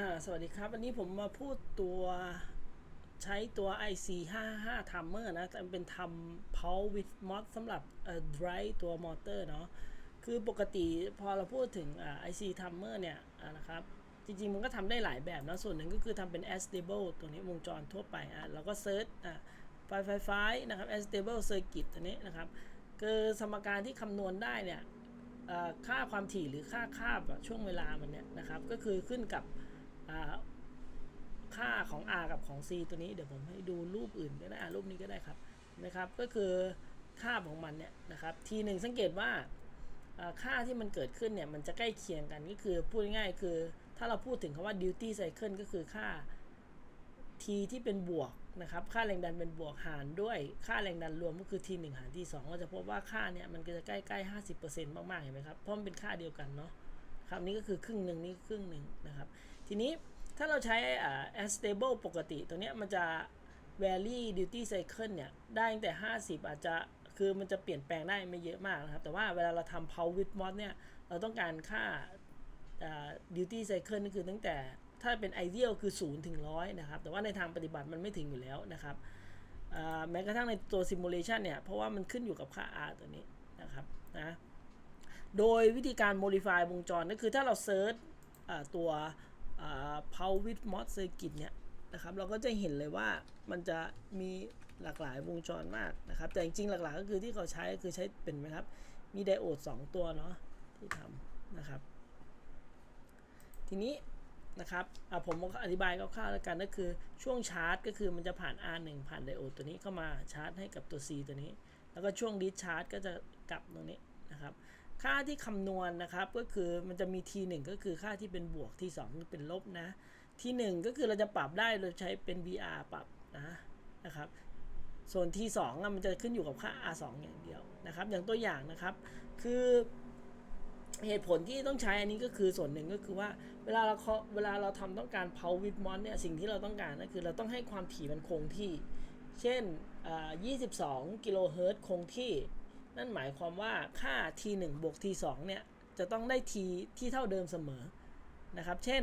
อ่าสวัสดีครับ วันนี้ผมมาพูดตัวใช้ตัว IC 55 Timer นะแต่เป็นทำ Power with Mod สำหรับเอ่อ drive ตัวมอเตอร์เนาะคือปกติพอเราพูดถึงอ่า IC Timer เนี่ยนะครับ จริง ๆ มันก็ทำได้หลายแบบนะส่วนหนึ่งก็คือทำเป็น as stable ตัวนี้วงจรทั่วไปอะเราก็เซิร์ชอะไฟไฟไฟนะครับ as stable circuit ตัวนี้นะครับ คือสมการที่คำนวณได้เนี่ยค่าความถี่หรือค่าคาบช่วงเวลามันเนี่ยนะครับ ก็คือขึ้นกับ ค่าของ r กับของ c ตัวนี้เดี๋ยวผมให้ดูรูปอื่นก็ได้รูปนี้ก็ได้ครับนะครับ ก็คือค่าของมันเนี่ยนะครับทีหนึ่งสังเกตว่าค่าที่มันเกิดขึ้นเนี่ยมันจะใกล้เคียงกันก็คือพูดง่ายๆคือ ถ้าเราพูดถึงคำว่า duty cycle ก็คือค่า t ที่เป็นบวกนะครับ ค่าแรงดันเป็นบวกหารด้วยค่าแรงดันรวมก็คือ t 1หาร t 2เราจะพบว่าค่าเนี่ยมันก็จะใกล้ๆ50%มากๆเห็นไหมครับเพราะมันเป็นค่าเดียวกันเนาะครับนี่ก็คือครึ่งหนึ่งนี่ครึ่งหนึ่งนะครับ ทีนี้ถ้าเราใช้อ่า as stable ปกติตัวเนี้ยมันจะ vary duty cycle เนี่ย ได้ตั้งแต่ 50 อาจจะคือมันจะเปลี่ยนแปลงได้ไม่เยอะมากนะครับ แต่ว่าเวลาเราทำ power with mod เนี่ย เราต้องการค่า duty cycle นี่คือตั้งแต่ถ้าเป็น ideal คือ 0 ถึง 100 นะครับ แต่ว่าในทางปฏิบัติมันไม่ถึงอยู่แล้วนะครับแม้กระทั่งในตัว simulation เนี่ย เพราะว่ามันขึ้นอยู่กับค่า r ตัวนี้นะครับนะโดยวิธีการ modify วงจรก็คือถ้าเราเซิร์ ชตัว power with mod circuit เนี่ยนะครับเราก็จะเห็นเลยว่ามันจะมีหลากหลายวงจรมากนะครับ แต่จริงๆหลักๆก็คือที่เขาใช้ก็คือใช้เป็นไหมครับ มีไดโอด 2 ตัวเนาะที่ทำนะครับ ทีนี้นะครับผมอธิบายคร่าวๆแล้วกันก็คือช่วงชาร์จก็คือมันจะผ่าน R1 ผ่านไดโอดตัวนี้เข้ามาชาร์จให้กับตัว C ตัวนี้ แล้วก็ช่วงดิสชาร์จก็จะกลับตรงนี้นะครับ ค่าที่คำนวณนะครับก็คือมันจะมี T1 ก็คือค่าที่เป็นบวก T2 เป็นลบนะ T1 ก็คือเราจะปรับได้เราใช้เป็น VR ปรับนะนะครับส่วน T2 อะมันจะขึ้นอยู่กับค่า R2 อย่างเดียวนะครับ อย่างตัวอย่างนะครับ คือเหตุผลที่ต้องใช้อันนี้ก็คือส่วนหนึ่งก็คือว่าเวลาเราเวลาเราทำต้องการ power with mod เนี่ยสิ่งที่เราต้องการก็คือเราต้องให้ความถี่มันคงที่ เช่น 22 กิโลเฮิรตซ์คงที่ นั่นหมายความว่าค่า t1 บวก t2 เนี่ยจะต้องได้ t ที่เท่าเดิมเสมอนะครับ เช่น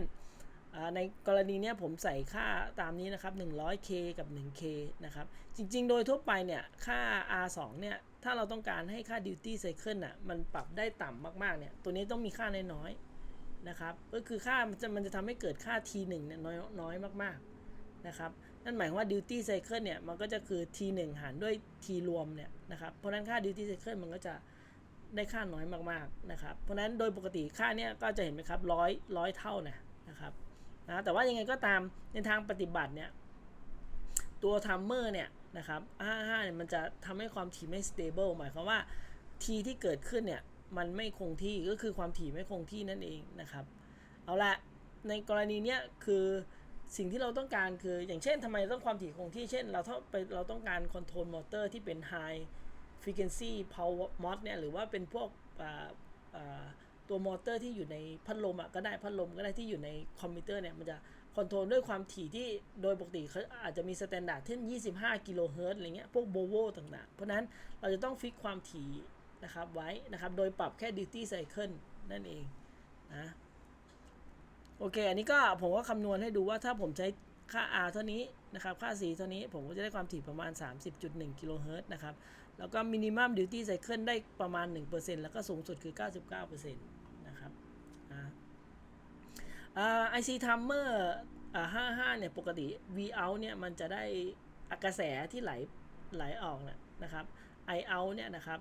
ในกรณีนี้ผมใส่ค่าตามนี้นะครับ 100k กับ 1k นะครับ จริงๆ โดยทั่วไปเนี่ย ค่า r2 เนี่ย ถ้าเราต้องการให้ค่า duty cycle น่ะ มันปรับได้ต่ำมากๆ เนี่ย ตัวนี้ต้องมีค่าน้อยๆ นะครับ ก็คือค่ามันจะมันจะทำให้เกิดค่า t1 เนี่ยน้อยน้อยมากๆ นะครับ นั่นหมายความว่า duty cycle เนี่ย มันก็จะคือ t1 หารด้วย t รวมเนี่ยนะครับ เพราะนั้นค่า duty cycle มันก็จะได้ค่าน้อยมากๆนะครับ เพราะนั้นโดยปกติค่าเนี่ยก็จะเห็นไหมครับร้อยร้อยเท่านะนะครับนะแต่ว่ายังไงก็ตามในทางปฏิบัติเนี่ยตัวทัมเมอร์เนี่ยนะครับ55เนี่ยมันจะทำให้ความถี่ไม่ stable หมายความว่าทีที่เกิดขึ้นเนี่ยมันไม่คงที่ก็คือความถี่ไม่คงที่นั่นเองนะครับ เอาละในกรณีเนี้ยคือ สิ่งที่เราต้องการคือ อย่างเช่นทำไมต้องความถี่คงที่เช่น เราถ้าไปเราต้องการคอนโทรลมอเตอร์ที่เป็น high frequency power mod เนี่ยหรือว่าเป็นพวกตัวมอเตอร์ที่อยู่ในพัดลมอะก็ได้พัดลมก็ได้ที่อยู่ในคอมพิวเตอร์เนี่ยมันจะคอนโทรลด้วยความถี่ที่โดยปกติเขาอาจจะมีสแตนดาร์ดเช่น 25 กิโลเฮิรตซ์อะไรเงี้ยพวกโบโวต่างๆ เพราะนั้นเราจะต้องฟิกความถี่นะครับไว้นะครับ โดยปรับแค่ duty cycle นั่นเองนะ โอเค อันนี้ก็ผมก็คำนวณให้ดูว่าถ้าผมใช้ค่า R เท่านี้นะครับ ค่า C เท่านี้ผมก็จะได้ความถี่ประมาณ 30.1 กิโลเฮิรตซ์นะครับ แล้วก็มินิมัมดิวตี้ไซเคิลได้ประมาณ 1%แล้วก็สูงสุดคือ 99%นะครับไอซีทัมเมอร์ห้าห้าเนี่ย ปกติ V out เนี่ย มันจะได้กระแสที่ไหลไหลออกนะนะครับ I out เนี่ยนะครับ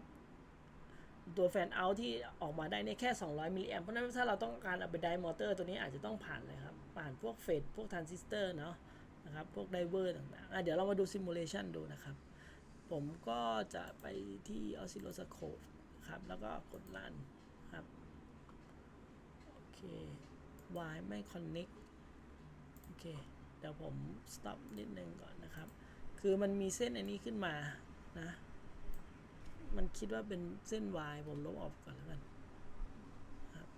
ตัวแฟนเอาที่ออกมาได้เนี่ยแค่ 200 มิลลิแอมเพราะนั้นถ้าเราต้องการเอาไปไดมอเตอร์ตัวนี้อาจจะต้องผ่านเลยครับ ผ่านพวกเฟดพวกทรานซิสเตอร์เนาะนะครับ พวกไดเวอร์ต่างๆเดี๋ยวเรามาดูซิมูเลชันดูนะครับ ผมก็จะไปที่ oscilloscope ครับ แล้วก็กดลันครับ โอเค Y ไม่ connect โอเค เดี๋ยวผม stop นิดนึงก่อนนะครับ คือมันมีเส้นอันนี้ขึ้นมานะ คิดว่าเป็นเส้น Y ผมลบออกก่อนแล้วกันครับ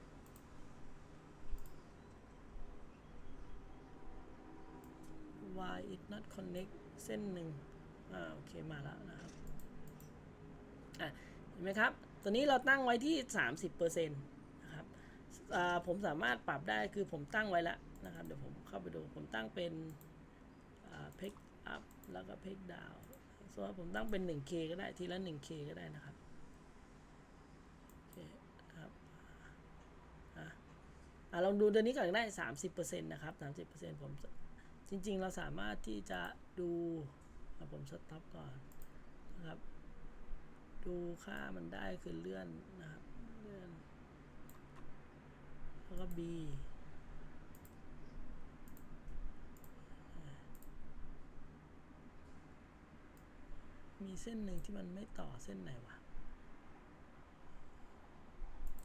Y is not connect เส้นหนึ่งอ่าโอเคมาแล้วนะครับอะเห็นไหมครับ ตัวนี้เราตั้งไว้ที่ 30%นะครับอ่าผมสามารถปรับได้คือผมตั้งไว้และนะครับ เดี๋ยวผมเข้าไปดูผมตั้งเป็นเพกอัพแล้วก็เพ กดาวส่วนผมตั้งเป็น 1K ก็ได้ทีละ 1K ก็ได้นะครับโอเคครับอะอะลองดูตัวนี้ก่อนได้ 30%นะครับ 30%ผมจริง ๆ เราสามารถที่จะดูผมสต็อปก่อนนะครับ ดูค่ามันได้คือเลื่อนนะครับ เลื่อน แล้วก็ B มีเส้นหนึ่งที่มันไม่ต่อเส้นไหนวะ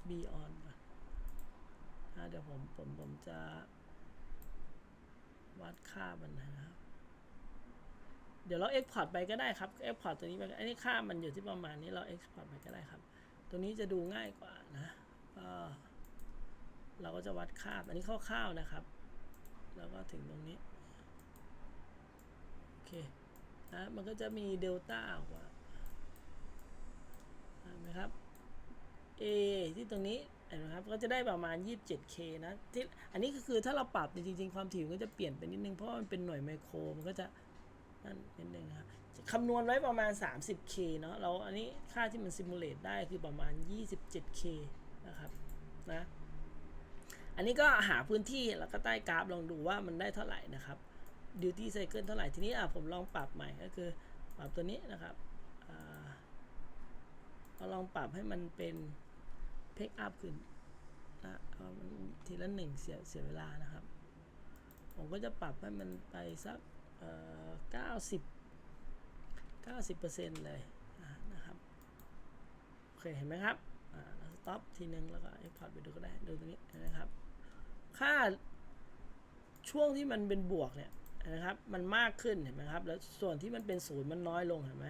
B on ก่อนนะเดี๋ยวผมผมผมจะวัดค่ามันนะครับ เดี๋ยวเรา export ไปก็ได้ครับ export ตัวนี้ไปอันนี้ค่ามันอยู่ที่ประมาณนี้เรา export ไปก็ได้ครับ ตัวนี้จะดูง่ายกว่านะก็เราก็จะวัดค่า อันนี้คร่าวๆนะครับ แล้วก็ถึงตรงนี้ โอเค นะมันก็จะมีเดลต้าออกมาเห็นไหมครับ A ที่ตรงนี้เห็นไหมครับก็จะได้ประมาณ 27K นะที่อันนี้ก็คือถ้าเราปรับจริง ๆ ความถี่มันก็จะเปลี่ยนไปนิดนึง เพราะมันเป็นหน่วยไมโครมันก็จะนั่นนิดนึงนะครับคำนวณไว้ประมาณ 30K เนาะเราอันนี้ค่าที่มันซิมูเลตได้คือประมาณ 27K นะครับนะอันนี้ก็หาพื้นที่แล้วก็ใต้กราฟลองดูว่ามันได้เท่าไหร่นะครับ duty cycle เท่าไหร่ ทีนี้อะผมลองปรับใหม่ก็คือปรับตัวนี้นะครับเราลองปรับให้มันเป็น pick up ขึ้นนะเอามันทีละหนึ่งเสียเสียเวลานะครับ ผมก็จะปรับให้มันไปสักเก้าสิบเก้าสิบเปอร์เซ็นต์เลยนะครับโอเคเห็นไหมครับอ่า stop ทีนึงแล้วก็ export ไปดูก็ได้ดูตรงนี้นะครับ ค่าช่วงที่มันเป็นบวกเนี่ย นะครับ มันมากขึ้นเห็นไหมครับ แล้วส่วนที่มันเป็นศูนย์มันน้อยลงเห็นไหม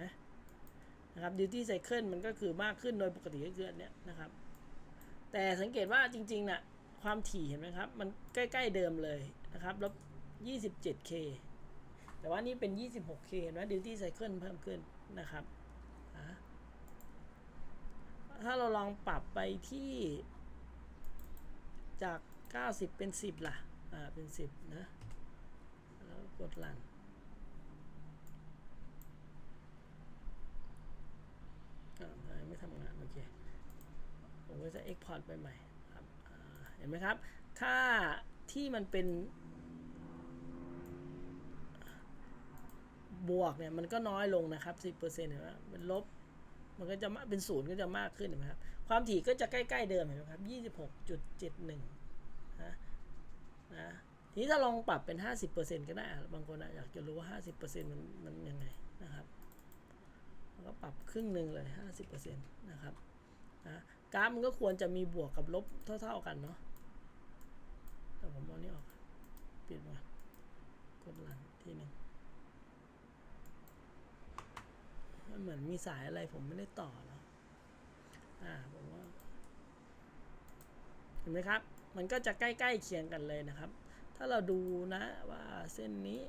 นะครับ duty cycle มันก็คือมากขึ้นโดยปกติก็คืออันเนี้ยนะครับ แต่สังเกตว่าจริงๆน่ะความถี่เห็นไหมครับ มันใกล้ๆเดิมเลยนะครับล้ว 27K แต่ว่านี่เป็น 26K เห็นไหม duty cycle เพิ่มขึ้นนะครับถ้าเราลองปรับไปที่จาก 90 เป็น 10 ล่ะ อ่า เป็น 10 นะ แล้วกดรันอ่าไม่ทำงานโอเคผมก็จะ export ไปใหม่ครับเห็นไหมครับ ค่าที่มันเป็น บวกเนี่ย มันก็น้อยลงนะครับ 10%เห็นไหมเป็นลบ มันก็จะเป็นศูนย์ก็จะมากขึ้นเห็นไหมครับ ความถี่ก็จะใกล้ ๆ เดิมเห็นไหมครับ 26.71นะนะ ทีนี้ถ้าลองปรับเป็น 50%ก็ได้ บางคนอะอยากจะรู้ว่า 50%มันมันยังไงนะครับก็ปรับครึ่งหนึ่งเลย 50%นะครับนะกราฟมันก็ควรจะมีบวกกับลบเท่า ๆกันเนาะแต่ผมเอานี้ออกปิดมากดลันทีหนึ่งมันเหมือนมีสายอะไรผมไม่ได้ต่อเนาะอ่าผมว่า เห็นไหมครับ มันก็จะใกล้ ๆ เคียงกันเลยนะครับ ถ้าเราดูนะว่าเส้นนี้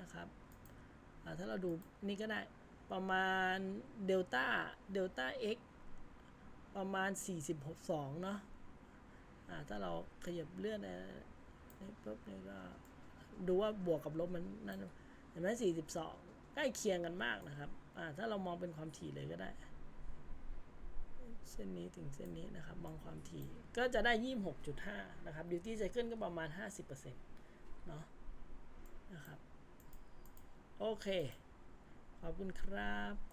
นะครับถ้าเราดูนี่ก็ได้ประมาณเดลต้าเดลต้า x ประมาณ 46เนาะอ่าถ้าเราขยับเลื่อนนะนี่ปุ๊บนี่ก็ดูว่าบวกกับลบมันนั่นเห็นไหม42 ใกล้เคียงกันมากนะครับ ถ้าเรามองเป็นความถี่เลยก็ได้ เส้นนี้ถึงเส้นนี้นะครับมองความถี่ก็จะได้ 26.5 นะครับดิวตี้ไซเคิลก็ประมาณ 50%เนาะนะครับ โอเค ขอบคุณครับ